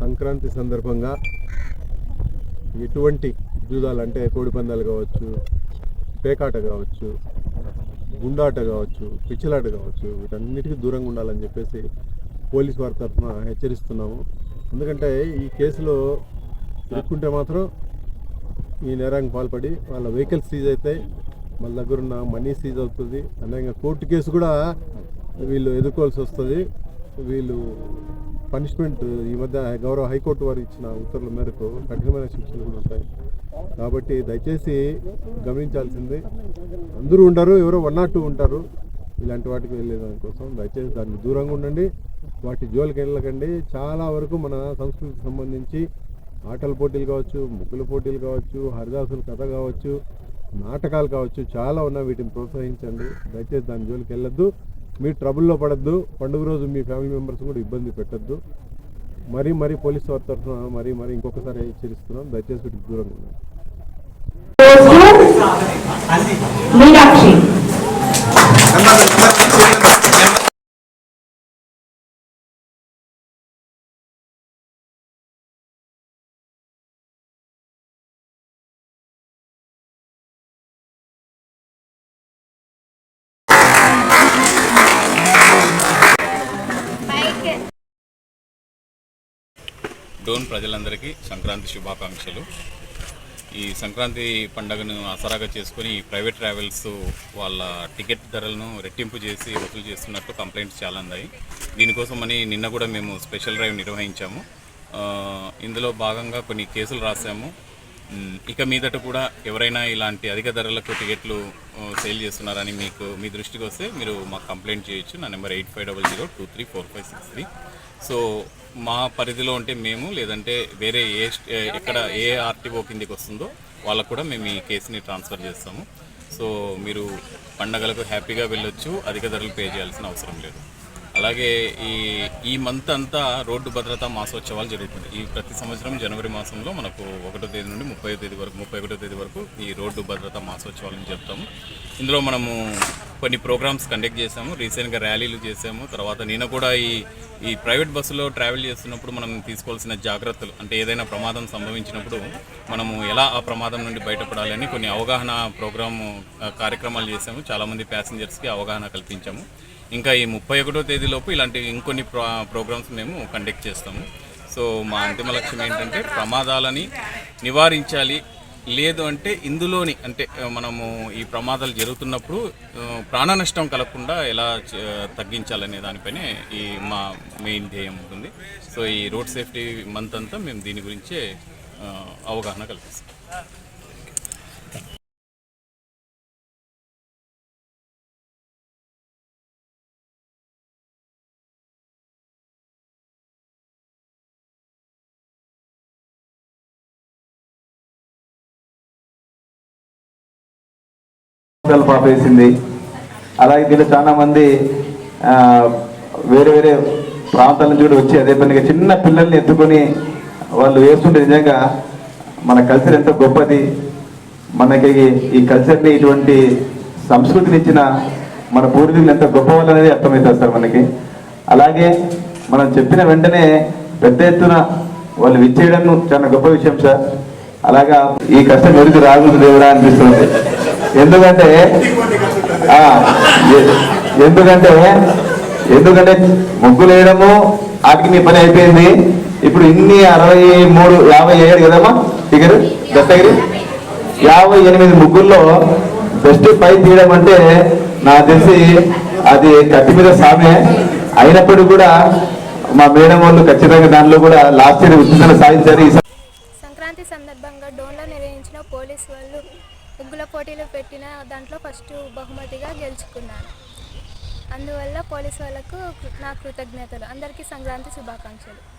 సంక్రాంతి సందర్భంగా ఎటువంటి జూదాలు అంటే కోడి పందాలు కావచ్చు పేకాట కావచ్చు గుండాట కావచ్చు పిచ్చిలాట కావచ్చు వీటన్నిటికీ దూరంగా ఉండాలని చెప్పేసి పోలీస్ వారి తరఫున హెచ్చరిస్తున్నాము. ఎందుకంటే ఈ కేసులో ఇరుక్కుంటే మాత్రం ఈ నేరానికి పాల్పడి వాళ్ళ వెహికల్స్ సీజ్ అవుతాయి వాళ్ళ దగ్గర ఉన్న మనీ సీజ్ అవుతుంది. అలాగే కోర్టు కేసు కూడా వీళ్ళు ఎదుర్కోవాల్సి వస్తుంది. వీళ్ళు పనిష్మెంట్ ఈ మధ్య గౌరవ హైకోర్టు వారు ఇచ్చిన ఉత్తర్వుల మేరకు కఠినమైన శిక్షలు కూడా ఉంటాయి. కాబట్టి దయచేసి గమనించాల్సింది. అందరూ ఉండరు ఎవరో వన్ నాట్ టూ ఉంటారు. ఇలాంటి వాటికి వెళ్ళే దానికోసం దయచేసి దాన్ని దూరంగా ఉండండి. వాటి జోలికి వెళ్ళకండి. చాలా వరకు మన సంస్కృతికి సంబంధించి ఆటల పోటీలు కావచ్చు ముగ్గుల పోటీలు కావచ్చు హరిదాసుల కథ కావచ్చు నాటకాలు కావచ్చు చాలా ఉన్నాయి వీటిని ప్రోత్సహించండి. దయచేసి దాని జోలికి వెళ్ళొద్దు. మీరు ట్రబుల్లో పడద్దు పండుగ రోజు మీ ఫ్యామిలీ మెంబర్స్ కూడా ఇబ్బంది పెట్టద్దు. మరీ మరీ పోలీస్ వారి తరఫున మరీ మరీ ఇంకొకసారి హెచ్చరిస్తున్నాం. దయచేసి వీటికి దూరంగా ఉండండి. డోన్ ప్రజలందరికీ సంక్రాంతి శుభాకాంక్షలు. ఈ సంక్రాంతి పండుగను ఆసరాగా చేసుకొని ప్రైవేట్ ట్రావెల్స్ వాళ్ళ టికెట్ ధరలను రెట్టింపు చేసి వసూలు చేస్తున్నట్టు కంప్లైంట్స్ చాలా ఉన్నాయి. దీనికోసం అని నిన్న కూడా మేము స్పెషల్ డ్రైవ్ నిర్వహించాము. ఇందులో భాగంగా కొన్ని కేసులు రాసాము ఇక మీదట కూడా ఎవరైనా ఇలాంటి అధిక ధరలకు టికెట్లు సేల్ చేస్తున్నారని మీకు మీ దృష్టికి వస్తే మీరు మాకు కంప్లైంట్ చేయొచ్చు. నా number eight five double zero two three four five six three. So మా పరిధిలో ఉంటే మేము లేదంటే వేరే ఏ ఎక్కడ ఏ ఆర్టీఓ కిందికి వస్తుందో వాళ్ళకు కూడా మేము ఈ కేసుని ట్రాన్స్ఫర్ చేస్తాము. సో మీరు పండగలకు హ్యాపీగా వెళ్ళొచ్చు అధిక ధరలు పే చేయాల్సిన అవసరం లేదు. అలాగే ఈ ఈ మంత్ అంతా రోడ్డు భద్రతా మాసోత్సవాలు జరుగుతుంది ఈ ప్రతి సంవత్సరం జనవరి మాసంలో మనకు ఒకటో తేదీ నుండి ముప్పై తేదీ వరకు ముప్పై ఒకటో తేదీ వరకు ఈ రోడ్డు భద్రతా మాసోత్సవాలను చెప్తాము ఇందులో మనము కొన్ని ప్రోగ్రామ్స్ కండక్ట్ చేసాము రీసెంట్గా ర్యాలీలు చేసాము తర్వాత నేను కూడా ఈ ఈ ప్రైవేట్ బస్సులో ట్రావెల్ చేస్తున్నప్పుడు మనం తీసుకోవాల్సిన జాగ్రత్తలు అంటే ఏదైనా ప్రమాదం సంభవించినప్పుడు మనము ఎలా ఆ ప్రమాదం నుండి బయటపడాలని కొన్ని అవగాహన ప్రోగ్రాము కార్యక్రమాలు చేసాము చాలామంది ప్యాసింజర్స్కి అవగాహన కల్పించాము. ఇంకా ఈ ముప్పై ఒకటో తేదీలోపు ఇలాంటి ఇంకొన్ని ప్రో ప్రోగ్రామ్స్ మేము కండక్ట్ చేస్తాము. సో మా అంతిమ లక్ష్యం ఏంటంటే ప్రమాదాలని నివారించాలి. లేదు అంటే ఇందులోని అంటే మనము ఈ ప్రమాదాలు జరుగుతున్నప్పుడు ప్రాణ నష్టం కలగకుండా ఎలా తగ్గించాలనే దానిపైనే ఈ మా మెయిన్ ధ్యేయం ఉంటుంది. సో ఈ రోడ్ సేఫ్టీ మంత్ అంతా మేము దీని గురించే అవగాహన కల్పిస్తాం. పాప వేసింది అలాగే దీంట్లో చాలా మంది వేరే వేరే ప్రాంతాల నుంచి కూడా వచ్చి అదే పనిగా చిన్న పిల్లల్ని ఎత్తుకొని వాళ్ళు వేస్తుంటే నిజంగా మన కల్చర్ ఎంత గొప్పది. మనకి ఈ కల్చర్ని ఇటువంటి సంస్కృతిని ఇచ్చిన మన పూర్వీకులు ఎంత గొప్ప వాళ్ళు అనేది అర్థమవుతుంది సార్ మనకి. అలాగే మనం చెప్పిన వెంటనే పెద్ద ఎత్తున వాళ్ళు విచ్చేయడం చాలా గొప్ప విషయం సార్. అలాగా ఈ కష్టం ఎదురు రాగుతుంది దేవుడా అనిపిస్తుంది. ఎందుకంటే ఎందుకంటే ఎందుకంటే ముగ్గులు వేయడము ఆటికి నీ పని అయిపోయింది. ఇప్పుడు ఇన్ని అరవై మూడు యాభై ఏడు కదమ్మా దిగరు దత్తగిరి యాభై ఎనిమిది ముగ్గుల్లో బెస్ట్ పై తీయడం అంటే నాకు తెలిసి అది కత్తి మీద సామే. అయినప్పటికీ కూడా మా మేడం వాళ్ళు ఖచ్చితంగా దానిలో కూడా లాస్ట్ ఇయర్ ఉచితంగా సాధించారు. ఈ సంక్రాంతి సందర్భంగా డోన్లో నిర్వహించిన పోలీస్ వాళ్ళు ముగ్గుల పోటీలు పెట్టిన దాంట్లో ఫస్ట్ బహుమతిగా గెలుచుకున్నాను. అందువల్ల పోలీస్ వాళ్ళకు నా కృతజ్ఞతలు. అందరికీ సంక్రాంతి శుభాకాంక్షలు.